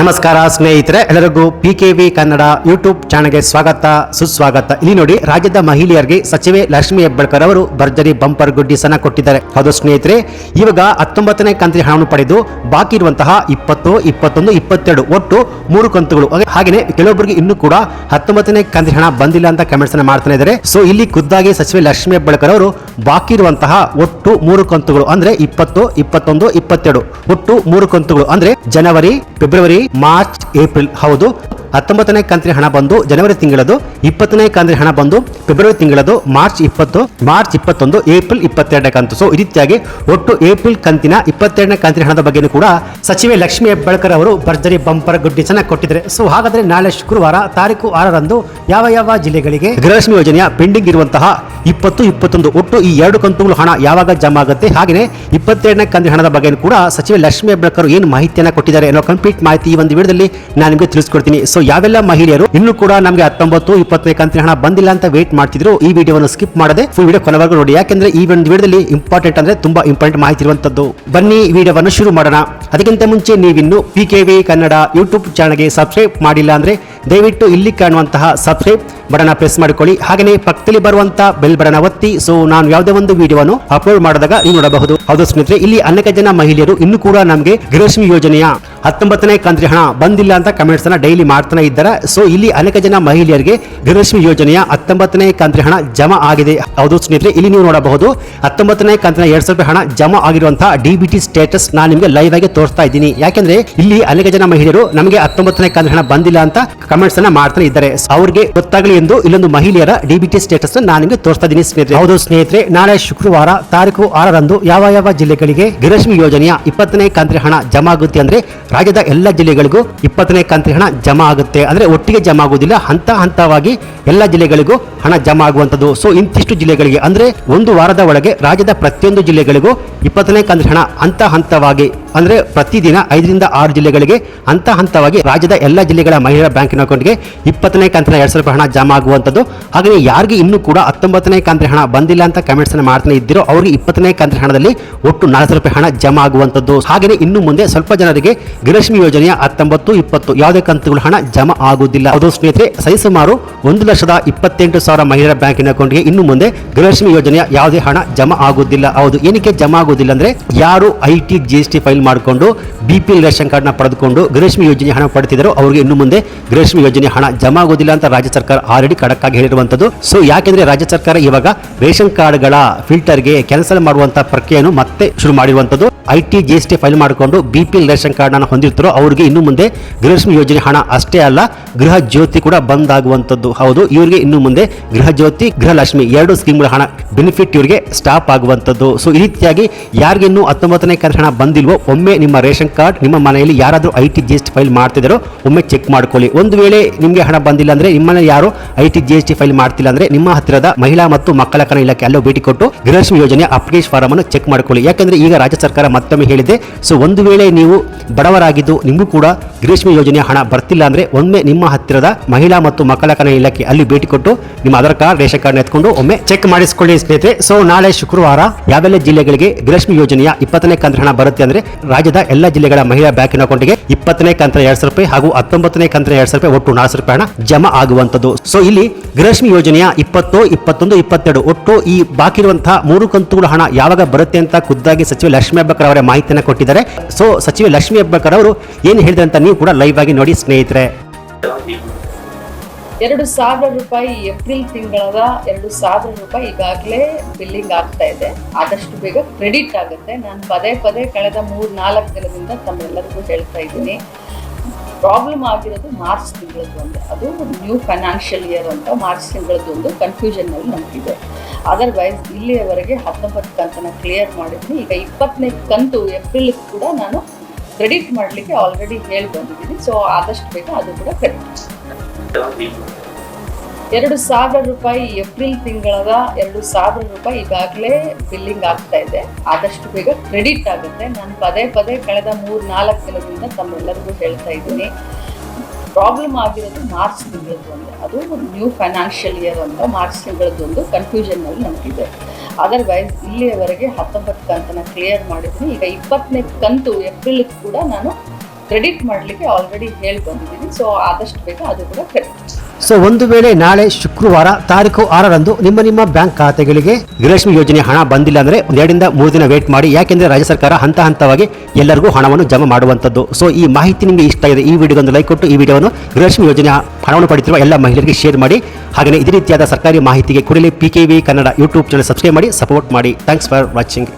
ನಮಸ್ಕಾರ ಸ್ನೇಹಿತರೆ, ಎಲ್ಲರಿಗೂ P K V Kannada YouTube ಚಾನಲ್ಗೆ ಸ್ವಾಗತ, ಸುಸ್ವಾಗತ. ಇಲ್ಲಿ ನೋಡಿ, ರಾಜ್ಯದ ಮಹಿಳೆಯರಿಗೆ ಸಚಿವೆ ಲಕ್ಷ್ಮಿ ಹೆಬ್ಬಾಳ್ಕರ್ ಅವರು ಭರ್ಜರಿ ಬಂಪರ್ ಗುಡ್ಡಿಸನ್ನ ಕೊಟ್ಟಿದ್ದಾರೆ. ಹೌದು ಸ್ನೇಹಿತರೆ, ಇವಾಗ ಹತ್ತೊಂಬತ್ತನೇ ಕಂತಿನ ಹಣವನ್ನು ಪಡೆದು ಬಾಕಿ ಇರುವಂತಹ ಇಪ್ಪತ್ತು, ಇಪ್ಪತ್ತೊಂದು, ಇಪ್ಪತ್ತೆರಡು, ಒಟ್ಟು ಮೂರು ಕಂತುಗಳು. ಹಾಗೆ- ಹಾಗೇನೆ ಕೆಲವೊಬ್ಬರಿಗೆ ಇನ್ನೂ ಕೂಡ ಹತ್ತೊಂಬತ್ತನೇ ಕಂತಿನ ಹಣ ಬಂದಿಲ್ಲ ಅಂತ ಕಮೆಂಟ್ಸ್ ಅನ್ನ ಮಾಡ್ತಾನೆ ಇದ್ದಾರೆ. ಸೊ ಇಲ್ಲಿ ಖುದ್ದಾಗಿ ಸಚಿವೆ ಲಕ್ಷ್ಮಿ ಹೆಬ್ಬಾಳ್ಕರ್ ಅವರು ಬಾಕಿ ಇರುವಂತಹ ಒಟ್ಟು ಮೂರು ಕಂತುಗಳು, ಅಂದ್ರೆ ಇಪ್ಪತ್ತು, ಇಪ್ಪತ್ತೊಂದು, ಇಪ್ಪತ್ತೆರಡು, ಒಟ್ಟು ಮೂರು ಕಂತುಗಳು, ಅಂದ್ರೆ ಜನವರಿ, ಫೆಬ್ರವರಿ ಮಾರ್ಚ್ ಏಪ್ರಿಲ್ ಹೌದು. ಹತ್ತೊಂಬತ್ತನೇ ಕಂತಿನ ಹಣ ಬಂದು ಜನವರಿ ತಿಂಗಳದು, ಇಪ್ಪತ್ತನೇ ಕಂತ್ರಿ ಹಣ ಬಂದು ಫೆಬ್ರವರಿ ತಿಂಗಳದು, ಮಾರ್ಚ್ ಇಪ್ಪತ್ತು, ಮಾರ್ಚ್ ಇಪ್ಪತ್ತೊಂದು, ಏಪ್ರಿಲ್ ಇಪ್ಪತ್ತೆರಡನೇ ಕಂತು. ಸೊ ಈ ರೀತಿಯಾಗಿ ಒಟ್ಟು ಏಪ್ರಿಲ್ ಕಂತಿನ ಇಪ್ಪತ್ತೆರಡನೇ ಕಂತ್ರಿ ಹಣದ ಬಗ್ಗೆನೂ ಕೂಡ ಸಚಿವೆ ಲಕ್ಷ್ಮಿ ಹೆಬ್ಬಾಳ್ಕರ್ ಅವರು ಭರ್ಜರಿ ಬಂಪರ್ ಗುಡ್ಡಿಸನ್ನ ಕೊಟ್ಟಿದ್ದಾರೆ. ಸೊ ಹಾಗಾದ್ರೆ ನಾಳೆ ಶುಕ್ರವಾರ ತಾರೀಕು ಆರರಂದು ಯಾವ ಯಾವ ಜಿಲ್ಲೆಗಳಿಗೆ? ಗೃಹಲಕ್ಷ್ಮಿ ಯೋಜನೆಯ ಪೆಂಡಿಂಗ್ ಇರುವಂತಹ ಇಪ್ಪತ್ತು, ಇಪ್ಪತ್ತೊಂದು ಒಟ್ಟು ಈ ಎರಡು ಕಂತುಗಳು ಹಣ ಯಾವಾಗ ಜಮಾ ಆಗುತ್ತೆ? ಹಾಗೆಯೇ ಇಪ್ಪತ್ತೆರಡನೇ ಕಂತಿನ ಹಣದ ಬಗ್ಗೆ ಕೂಡ ಸಚಿವೆ ಲಕ್ಷ್ಮಿ ಹೆಬ್ಬಾಳ್ಕರ್ ಏನು ಮಾಹಿತಿಯನ್ನು ಕೊಟ್ಟಿದ್ದಾರೆ ಅನ್ನೋ ಕಂಪ್ಲೀಟ್ ಮಾಹಿತಿ ಈ ಒಂದು ವಿಡಿಯೋದಲ್ಲಿ ನಾನು ನಿಮಗೆ ತಿಳಿಸ್ಕೊಡ್ತೀನಿ. ಸೊ ಯಾವೆಲ್ಲ ಮಹಿಳೆಯರು ಇನ್ನು ಕೂಡ ನಮಗೆ ಹತ್ತೊಂಬತ್ತು ಇಪ್ಪತ್ತನೇ ಕಂತಿನ ಹಣ ಬಂದಿಲ್ಲ ಅಂತ ವೇಟ್ ಮಾಡ್ತಿದ್ರು, ಈ ವಿಡಿಯೋವನ್ನು ಸ್ಕಿಪ್ ಮಾಡದೆ ಫುಲ್ ವಿಡಿಯೋ ಕೊನೆವರೆಗೂ ನೋಡಿ. ಯಾಕೆಂದ್ರೆ ಈ ಒಂದು ವಿಡಿಯೋದಲ್ಲಿ ಇಂಪಾರ್ಟೆಂಟ್ ಅಂದ್ರೆ ತುಂಬಾ ಇಂಪಾರ್ಟೆಂಟ್ ಮಾಹಿತಿ ಇರುವಂತದ್ದು. ಬನ್ನಿ ವಿಡಿಯೋವನ್ನು ಶುರು ಮಾಡೋಣ. ಅದಕ್ಕಿಂತ ಮುಂಚೆ ನೀವಿನ್ನು P K V Kannada YouTube ಚಾನಲ್ಗೆ ಸಬ್ಸ್ಕ್ರೈಬ್ ಮಾಡಿಲ್ಲ ಅಂದರೆ ದಯವಿಟ್ಟು ಇಲ್ಲಿ ಕಾಣುವಂತಹ ಸಬ್ಸ್ಕ್ರೈಬ್ ಬಟನ್ ಪ್ರೆಸ್ ಮಾಡಿಕೊಳ್ಳಿ. ಹಾಗೆಯೇ ಪಕ್ಕದಲ್ಲಿ ಬರುವಂತಹ ಬೆಲ್ ಬಟನ ಒತ್ತಿ. ಸೊ ನಾನು ಯಾವುದೇ ಒಂದು ವಿಡಿಯೋವನ್ನು ಅಪ್ಲೋಡ್ ಮಾಡಿದಾಗ ನೀವು ನೋಡಬಹುದು. ಹೌದು ಸ್ನೇಹಿತರೆ, ಇಲ್ಲಿ ಅನೇಕ ಜನ ಮಹಿಳೆಯರು ಇನ್ನೂ ಕೂಡ ನಮಗೆ ಗೃಹಲಕ್ಷ್ಮಿ ಯೋಜನೆಯ ಹತ್ತೊಂಬತ್ತನೇ ಕಂತ್ರಿ ಹಣ ಬಂದಿಲ್ಲ ಅಂತ ಕಮೆಂಟ್ಸ್ ಅನ್ನ ಡೈಲಿ ಮಾಡ್ತಾನೆ ಇದ್ದಾರೆ. ಸೊ ಇಲ್ಲಿ ಅನೇಕ ಜನ ಮಹಿಳೆಯರಿಗೆ ಗೃಹಲಕ್ಷ್ಮಿ ಯೋಜನೆಯ ಹತ್ತೊಂಬತ್ತನೇ ಕಂತ್ರಿ ಹಣ ಜಮಾ ಆಗಿದೆ. ಹೌದು ಸ್ನೇಹಿತರೆ, ಇಲ್ಲಿ ನೀವು ನೋಡಬಹುದು ಹತ್ತೊಂಬತ್ತನೇ ಕಂತಿನ ಎರಡ್ ಸಾವಿರ ಹಣ ಜಮಾ ಆಗಿರುವಂತಹ ಡಿ ಬಿ ಟಿ ಸ್ಟೇಟಸ್ ನಾನು ನಿಮಗೆ ಲೈವ್ ಆಗಿ ತೋರಿಸ್ತಾ ಇದ್ದೀನಿ. ಯಾಕೆಂದ್ರೆ ಇಲ್ಲಿ ಅನೇಕ ಜನ ಮಹಿಳೆಯರು ನಮಗೆ ಹತ್ತೊಂಬತ್ತನೇ ಕಂತಿನ ಹಣ ಬಂದಿಲ್ಲ ಅಂತ ಕಮೆಂಟ್ಸ್ ಅನ್ನ ಮಾಡ್ತಾನೆ ಇದ್ದಾರೆ. ಅವ್ರಿಗೆ ಗೊತ್ತಾಗಲಿ ಎಂದು ಇಲ್ಲೊಂದು ಮಹಿಳೆಯರ ಡಿ ಬಿ ಟಿ ಸ್ಟೇಟಸ್ ನಾನು ನಿಮಗೆ ತೋರಿಸ್ತಾ ಇದ್ದೀನಿ ಸ್ನೇಹಿತರೆ. ಹೌದು ಸ್ನೇಹಿತರೆ, ನಾಳೆ ಶುಕ್ರವಾರ ತಾರೀಕು ಆರರಂದು ಯಾವ ಯಾವ ಜಿಲ್ಲೆಗಳಿಗೆ ಗಿರಶ್ಮಿ ಯೋಜನೆಯ ಇಪ್ಪತ್ತನೇ ಕಂತ್ರಿ ಹಣ ಜಮಾ ಆಗುತ್ತೆ ಅಂದ್ರೆ ರಾಜ್ಯದ ಎಲ್ಲ ಜಿಲ್ಲೆಗಳಿಗೂ ಇಪ್ಪತ್ತನೇ ಕಂತ್ರಿ ಹಣ ಜಮಾ ಆಗುತ್ತೆ. ಅಂದ್ರೆ ಒಟ್ಟಿಗೆ ಜಮಾ ಆಗುವುದಿಲ್ಲ, ಹಂತ ಹಂತವಾಗಿ ಎಲ್ಲ ಜಿಲ್ಲೆಗಳಿಗೂ ಹಣ ಜಮಾ ಆಗುವಂತದ್ದು ಸೊ ಇಂತಿಷ್ಟು ಜಿಲ್ಲೆಗಳಿಗೆ ಅಂದ್ರೆ ಒಂದು ವಾರದ ಒಳಗೆ ರಾಜ್ಯದ ಪ್ರತಿಯೊಂದು ಜಿಲ್ಲೆಗಳಿಗೂ ಇಪ್ಪತ್ತನೇ ಕಂತ್ರಿ ಹಣ ಹಂತ ಹಂತವಾಗಿ ಅಂದ್ರೆ ಪ್ರತಿದಿನ ಐದರಿಂದ ಆರು ಜಿಲ್ಲೆಗಳಿಗೆ ಹಂತ ಹಂತವಾಗಿ ರಾಜ್ಯದ ಎಲ್ಲ ಜಿಲ್ಲೆಗಳ ಮಹಿಳಾ ಬ್ಯಾಂಕಿನ ಅಕೌಂಟ್ಗೆ ಇಪ್ಪತ್ತನೇ ಕಂತಿನ ಎರಡು ಸಾವಿರ ರೂಪಾಯಿ ಹಣ ಜಮಾ ಆಗುವಂಥದ್ದು. ಹಾಗೆ ಯಾರಿಗೆ ಇನ್ನೂ ಕೂಡ ಹತ್ತೊಂಬತ್ತನೇ ಕಂತಿನ ಹಣ ಬಂದಿಲ್ಲ ಅಂತ ಕಮೆಂಟ್ಸ್ ಅನ್ನು ಮಾಡ್ತಾನೆ ಇದ್ದಿರೋ ಅವರಿಗೆ ಇಪ್ಪತ್ತನೇ ಕಂತಿನ ಹಣದಲ್ಲಿ ಒಟ್ಟು ನಾಲ್ಕು ರೂಪಾಯಿ ಹಣ ಜಮಾ ಆಗುವಂಥದ್ದು. ಹಾಗೆಯೇ ಇನ್ನು ಮುಂದೆ ಸ್ವಲ್ಪ ಜನರಿಗೆ ಗೃಹಲಕ್ಷ್ಮಿ ಯೋಜನೆಯ ಹತ್ತೊಂಬತ್ತು, ಇಪ್ಪತ್ತು ಯಾವುದೇ ಕಂತುಗಳು ಹಣ ಜಮಾ ಆಗುವುದಿಲ್ಲ. ಅದು ಸ್ನೇಹಿತರೆ, ಸರಿಸುಮಾರು ಒಂದು ಲಕ್ಷದ ಇಪ್ಪತ್ತೆಂಟು ಸಾವಿರ ಮಹಿಳಾ ಬ್ಯಾಂಕಿನ ಅಕೌಂಟ್ಗೆ ಇನ್ನು ಮುಂದೆ ಗೃಹಲಕ್ಷ್ಮಿ ಯೋಜನೆಯ ಯಾವುದೇ ಹಣ ಜಮಾ ಆಗುವುದಿಲ್ಲ. ಹೌದು, ಏನಕ್ಕೆ ಜಮಾ ಆಗುವುದಿಲ್ಲ ಅಂದ್ರೆ ಯಾರು I T G S T file ಮಾಡಿಕೊಂಡು ಬಿ ಪಿ ಎಲ್ ರೇಷನ್ ಕಾರ್ಡ್ನ ಪಡೆದುಕೊಂಡು ಗೃಹಲಕ್ಷ್ಮಿ ಯೋಜನೆ ಹಣ ಪಡೆದಿದ್ದರು ಅವರಿಗೆ ಇನ್ನು ಮುಂದೆ ಗೃಹಲಕ್ಷ್ಮಿ ಯೋಜನೆ ಹಣ ಜಮಾ ಆಗೋದಿಲ್ಲ ಅಂತ ರಾಜ್ಯ ಸರ್ಕಾರ ಆಲ್ರೆಡಿ ಖಡಕ್ ಆಗಿ ಹೇಳಿರುವಂತದ್ದು ಸೊ ಯಾಕೆಂದ್ರೆ ರಾಜ್ಯ ಸರ್ಕಾರ ಇವಾಗ ರೇಷನ್ ಕಾರ್ಡ್ಗಳ ಫಿಲ್ಟರ್ಗೆ ಕ್ಯಾನ್ಸಲ್ ಮಾಡುವಂತ ಪ್ರಕ್ರಿಯೆಯನ್ನು ಮತ್ತೆ ಶುರು ಮಾಡಿರುವಂತದ್ದು I T G S T file ಮಾಡಿಕೊಂಡು ಬಿ ಪಿ ಎಲ್ ರೇಷನ್ ಕಾರ್ಡನ್ನು ಹೊಂದಿರ್ತಾರೋ ಅವರಿಗೆ ಇನ್ನು ಮುಂದೆ ಗೃಹಲಕ್ಷ್ಮಿ ಯೋಜನೆ ಹಣ ಅಷ್ಟೇ ಅಲ್ಲ, ಗೃಹ ಜ್ಯೋತಿ ಕೂಡ ಬಂದ್ ಆಗುವಂಥದ್ದು ಹೌದು, ಇವರಿಗೆ ಇನ್ನು ಮುಂದೆ ಗೃಹ ಜ್ಯೋತಿ, ಗೃಹಲಕ್ಷ್ಮಿ ಎರಡು ಸ್ಕೀಮ್ಗಳ ಹಣ ಬೆನಿಫಿಟ್ ಇವರಿಗೆ ಸ್ಟಾಪ್ ಆಗುವಂಥದ್ದು. ಸೊ ಈ ರೀತಿಯಾಗಿ ಯಾರಿಗೆ ಇನ್ನೂ ಹತ್ತೊಂಬತ್ತನೇ ಕಾರ್ಡ್ ಹಣ ಬಂದಿಲ್ವೋ, ಒಮ್ಮೆ ನಿಮ್ಮ ರೇಷನ್ ಕಾರ್ಡ್ ನಿಮ್ಮ ಮನೆಯಲ್ಲಿ ಯಾರಾದರೂ I T G S T file ಮಾಡ್ತಿದ್ದಾರೋ ಒಮ್ಮೆ ಚೆಕ್ ಮಾಡ್ಕೊಳ್ಳಿ. ಒಂದು ವೇಳೆ ನಿಮಗೆ ಹಣ ಬಂದಿಲ್ಲ ಅಂದ್ರೆ ನಿಮ್ಮನೆ ಯಾರು I T G S T file ಮಾಡ್ತಿಲ್ಲ ಅಂದ್ರೆ ನಿಮ್ಮ ಹತ್ತಿರದ ಮಹಿಳಾ ಮತ್ತು ಮಕ್ಕಳ ಕಣ ಇಲಾಖೆ ಅಲ್ಲೂ ಭೇಟಿ ಕೊಟ್ಟು ಗೃಹಲಕ್ಷ್ಮಿ ಯೋಜನೆ ಅಪ್ಲಿಕೇಶನ್ ಫಾರಂ ಚೆಕ್ ಮಾಡ್ಕೊಳ್ಳಿ. ಯಾಕಂದ್ರೆ ಈಗ ರಾಜ್ಯ ಸರ್ಕಾರ ಮತ್ತೊಮ್ಮೆ ಹೇಳಿದೆ, ಸೊ ಒಂದು ವೇಳೆ ನೀವು ಬಡವರಾಗಿದ್ದು, ನಿಮಗೂ ಕೂಡ ಗ್ರೀಷ್ಮ ಯೋಜನೆಯ ಹಣ ಬರ್ತಿಲ್ಲ ಅಂದರೆ ಒಮ್ಮೆ ನಿಮ್ಮ ಹತ್ತಿರದ ಮಹಿಳಾ ಮತ್ತು ಮಕ್ಕಳ ಕಲ್ಯಾಣ ಇಲಾಖೆ ಅಲ್ಲಿ ಭೇಟಿ ಕೊಟ್ಟು ನಿಮ್ಮ ಆಧಾರ್ ಕಾರ್ಡ್, ರೇಷನ್ ಕಾರ್ಡ್ ಎತ್ಕೊಂಡು ಒಮ್ಮೆ ಚೆಕ್ ಮಾಡಿಸ್ಕೊಳ್ಳಿ ಸ್ನೇಹಿತರೆ. ಸೊ ನಾಳೆ ಶುಕ್ರವಾರ ಯಾವೆಲ್ಲ ಜಿಲ್ಲೆಗಳಿಗೆ ಗ್ರೀಷ್ಮ ಯೋಜನೆಯ ಇಪ್ಪತ್ತನೇ ಕಂತ್ರ ಹಣ ಬರುತ್ತೆ ಅಂದ್ರೆ ರಾಜ್ಯದ ಎಲ್ಲ ಜಿಲ್ಲೆಗಳ ಮಹಿಳಾ ಬ್ಯಾಂಕಿನ ಅಕೌಂಟ್ಗೆ ಇಪ್ಪತ್ತನೇ ಕಂತ ಎರಡ್ ಸಾವಿರ ರೂಪಾಯಿ ಹಾಗೂ ಹತ್ತೊಂಬತ್ತನೇ ಕಂತ ಎರಡ್ ಸಾವಿರ ರೂಪಾಯಿ ಒಟ್ಟು ನಾಲ್ಕು ರೂಪಾಯಿ ಹಣ ಜಮಾ ಆಗುವಂಥದ್ದು. ಸೊ ಇಲ್ಲಿ ಗೃಹಲಕ್ಷ್ಮಿ ಯೋಜನೆಯ ಇಪ್ಪತ್ತು, ಇಪ್ಪತ್ತೊಂದು, ಇಪ್ಪತ್ತೆರಡು ಒಟ್ಟು ಈ ಬಾಕಿ ಇರುವಂತಹ ಮೂರು ಕಂತುಗಳ ಹಣ ಯಾವಾಗ ಬರುತ್ತೆ ಅಂತ ಖುದ್ದಾಗಿ ಸಚಿವ ಲಕ್ಷ್ಮೀ ಹೆಬ್ಬಾಳ್ಕರ್ ಅವರ ಮಾಹಿತಿಯನ್ನು ಕೊಟ್ಟಿದ್ದಾರೆ. ಸೊ ಸಚಿವ ಲಕ್ಷ್ಮಿ ಹೆಬ್ಬಾಳ್ಕರ್ ಅವರು ಏನು ಹೇಳಿದ್ರೆ ಅಂತ ನೀವು ಕೂಡ ಲೈವ್ ಆಗಿ ನೋಡಿ ಸ್ನೇಹಿತರೆ. ಎರಡು ಸಾವಿರ ರೂಪಾಯಿ ಏಪ್ರಿಲ್ ತಿಂಗಳದ ಎರಡು ಸಾವಿರ ರೂಪಾಯಿ ಈಗಾಗಲೇ ಬಿಲ್ಲಿಂಗ್ ಆಗ್ತಾ ಇದೆ. ಆದಷ್ಟು ಬೇಗ ಕ್ರೆಡಿಟ್ ಆಗುತ್ತೆ. ನಾನು ಪದೇ ಪದೇ ಕಳೆದ ಮೂರು ನಾಲ್ಕು ದಿನದಿಂದ ತಮ್ಮೆಲ್ಲರಿಗೂ ಹೇಳ್ತಾ ಇದ್ದೀನಿ. ಪ್ರಾಬ್ಲಮ್ ಆಗಿರೋದು ಮಾರ್ಚ್ ತಿಂಗಳದ್ದು ಒಂದು ಅದು ನ್ಯೂ ಫೈನಾನ್ಷಿಯಲ್ ಇಯರ್ ಅಂತ ಮಾರ್ಚ್ ತಿಂಗಳದ್ದು ಒಂದು ಕನ್ಫ್ಯೂಷನ್ನಲ್ಲಿ ನಮಗಿದೆ. ಅದರ್ವೈಸ್ ಇಲ್ಲಿಯವರೆಗೆ ಹತ್ತೊಂಬತ್ತು ಕಂತನ್ನ ಕ್ಲಿಯರ್ ಮಾಡಿದ್ದೀನಿ. ಈಗ ಇಪ್ಪತ್ತನೇ ಕಂತು ಏಪ್ರಿಲ್ ಕೂಡ ನಾನು ಕ್ರೆಡಿಟ್ ಮಾಡಲಿಕ್ಕೆ ಆಲ್ರೆಡಿ ಹೇಳಿ ಬಂದಿದ್ದೀನಿ ಸೊ ಆದಷ್ಟು ಬೇಗ ಅದು ಕೂಡ ಕ್ರೆಡಿಟ್ ಎರಡು ಸಾವಿರ ರೂಪಾಯಿ ಏಪ್ರಿಲ್ ತಿಂಗಳದ ಎರಡು ಸಾವಿರ ರೂಪಾಯಿ ಈಗಾಗಲೇ ಬಿಲ್ಲಿಂಗ್ ಆಗ್ತಾ ಇದೆ. ಆದಷ್ಟು ಬೇಗ ಕ್ರೆಡಿಟ್ ಆಗುತ್ತೆ. ನಾನು ಪದೇ ಪದೇ ಕಳೆದ ಮೂರು ನಾಲ್ಕು ದಿನದಿಂದ ತಮ್ಮೆಲ್ಲರಿಗೂ ಹೇಳ್ತಾ ಇದ್ದೀನಿ. ಪ್ರಾಬ್ಲಮ್ ಆಗಿರೋದು ಮಾರ್ಚ್ ತಿಂಗಳದ್ದು ಒಂದು ಅದು ನ್ಯೂ ಫೈನಾನ್ಷಿಯಲ್ ಇಯರ್ ಅಂತ ಮಾರ್ಚ್ ತಿಂಗಳದ್ದು ಒಂದು ಕನ್ಫ್ಯೂಷನ್ನಲ್ಲಿ ನಮಗಿದೆ. ಅದರ್ವೈಸ್ ಇಲ್ಲಿಯವರೆಗೆ ಹತ್ತೊಂಬತ್ತು ಕಂತನ್ನ ಕ್ಲಿಯರ್ ಮಾಡಿದ್ದೀನಿ. ಈಗ ಇಪ್ಪತ್ತನೇ ಕಂತು ಏಪ್ರಿಲ್ ಕೂಡ ನಾನು ಕ್ರೆಡಿಟ್ ಮಾಡಲಿಕ್ಕೆ ಆಲ್ರೆಡಿ ಹೇಳಿ ಬಂದಿದ್ದೀನಿ ಸೊ ಆದಷ್ಟು ಬೇಗ ಅದು ಕೂಡ ಕ್ರೆಡಿಟ್ ಸೊ ಒಂದು ವೇಳೆ ನಾಳೆ ಶುಕ್ರವಾರ ತಾರೀಕು ಆರರಂದು ನಿಮ್ಮ ನಿಮ್ಮ ಬ್ಯಾಂಕ್ ಖಾತೆಗಳಿಗೆ ಗೃಹಲಕ್ಷ್ಮಿ ಯೋಜನೆ ಹಣ ಬಂದಿಲ್ಲ ಅಂದ್ರೆ ಎರಡರಿಂದ ಮೂರು ದಿನ ವೇಟ್ ಮಾಡಿ. ಯಾಕೆಂದ್ರೆ ರಾಜ್ಯ ಸರ್ಕಾರ ಹಂತ ಹಂತವಾಗಿ ಎಲ್ಲರಿಗೂ ಹಣವನ್ನು ಜಮಾ ಮಾಡುವಂತದ್ದು ಸೊ ಈ ಮಾಹಿತಿ ನಿಮಗೆ ಇಷ್ಟ ಇದೆ ಈ ವಿಡಿಯೋಗೊಂದು ಲೈಕ್ ಕೊಟ್ಟು ಈ ವಿಡಿಯೋವನ್ನು ಗೃಹಲಕ್ಷ್ಮಿ ಯೋಜನೆ ಹಣವನ್ನು ಪಡೆದಿರುವ ಎಲ್ಲ ಮಹಿಳೆಯರಿಗೆ ಶೇರ್ ಮಾಡಿ. ಹಾಗೆಯೇ ಇದೇ ರೀತಿಯಾದ ಸರ್ಕಾರಿ ಮಾಹಿತಿಗೆ ಕೂಡಲೇ P K V Kannada YouTube channel subscribe ಮಾಡಿ ಸಪೋರ್ಟ್ ಮಾಡಿ. Thanks for watching